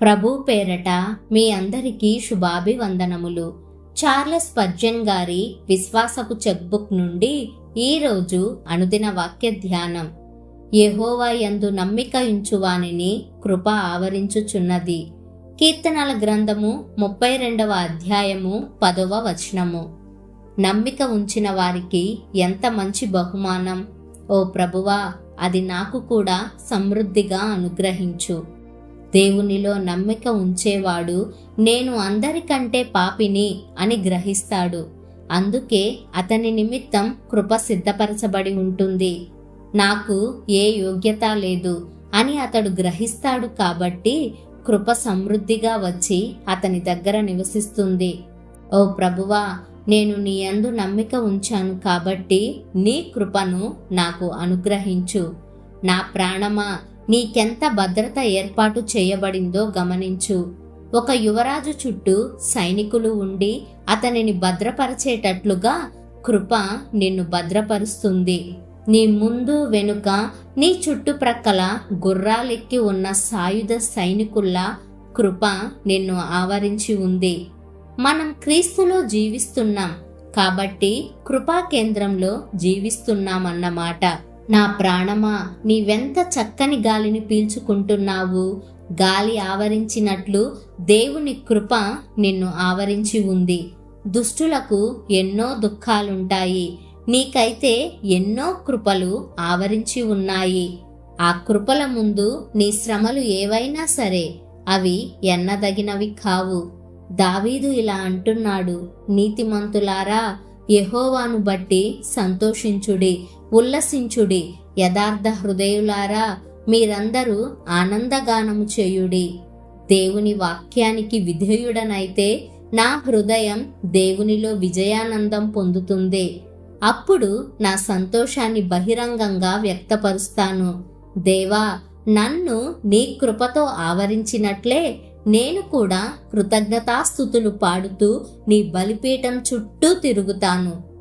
ప్రభు పేరట మీ అందరికీ శుభాభివందనములు. చార్లెస్ పర్జన్ గారి విశ్వాసపు చెక్బుక్ నుండి ఈరోజు అనుదిన వాక్య ధ్యానం. యహోవా యందు నమ్మిక ఇంచువానిని కృప ఆవరించుచున్నది. కీర్తనల గ్రంథము ముప్పై రెండవ అధ్యాయము పదవ వచనము. నమ్మిక ఉంచిన వారికి ఎంత మంచి బహుమానం. ఓ ప్రభువా అది నాకు కూడా సమృద్ధిగా అనుగ్రహించు. దేవునిలో నమ్మిక ఉంచేవాడు నేను అందరికంటే పాపిని అని గ్రహిస్తాడు. అందుకే అతని నిమిత్తం కృప సిద్ధపరచబడి ఉంటుంది. నాకు ఏ యోగ్యత లేదు అని అతడు గ్రహిస్తాడు కాబట్టి కృప సమృద్ధిగా వచ్చి అతని దగ్గర నివసిస్తుంది. ఓ ప్రభువా నేను నీ యందు నమ్మిక ఉంచాను కాబట్టి నీ కృపను నాకు అనుగ్రహించు. నా ప్రాణమా నీకెంత భద్రత ఏర్పాటు చేయబడిందో గమనించు. ఒక యువరాజు చుట్టూ సైనికులు ఉండి అతనిని భద్రపరిచేటట్లుగా కృప నిన్ను భద్రపరుస్తుంది. నీ ముందు వెనుక నీ చుట్టుప్రక్కల గుర్రాలెక్కి ఉన్న సాయుధ సైనికుల్లా కృప నిన్ను ఆవరించి ఉంది. మనం క్రీస్తులో జీవిస్తున్నాం కాబట్టి కృపా కేంద్రంలో జీవిస్తున్నామన్నమాట. నా ప్రాణమా నీవెంత చక్కని గాలిని పీల్చుకుంటున్నావు? గాలి ఆవరించినట్లు దేవుని కృప నిన్ను ఆవరించి ఉంది. దుష్టులకు ఎన్నో దుఃఖాలుంటాయి. నీకైతే ఎన్నో కృపలు ఆవరించి ఉన్నాయి. ఆ కృపల ముందు నీ శ్రమలు ఏవైనా సరే అవి ఎన్నదగినవి కావు. దావీదు ఇలా అంటున్నాడు నీతిమంతులారా యహోవాను బట్టి సంతోషించుడి ఉల్లసించుడి. యథార్థ హృదయులారా మీరందరూ ఆనందగానము చేయుడి. దేవుని వాక్యానికి విధేయుడనైతే నా హృదయం దేవునిలో విజయానందం పొందుతుంది. అప్పుడు నా సంతోషాన్ని బహిరంగంగా వ్యక్తపరుస్తాను. దేవా నన్ను నీ కృపతో ఆవరించినట్లే నేను కూడా కృతజ్ఞతాస్థుతులు పాడుతూ నీ బలిపీఠం చుట్టూ తిరుగుతాను.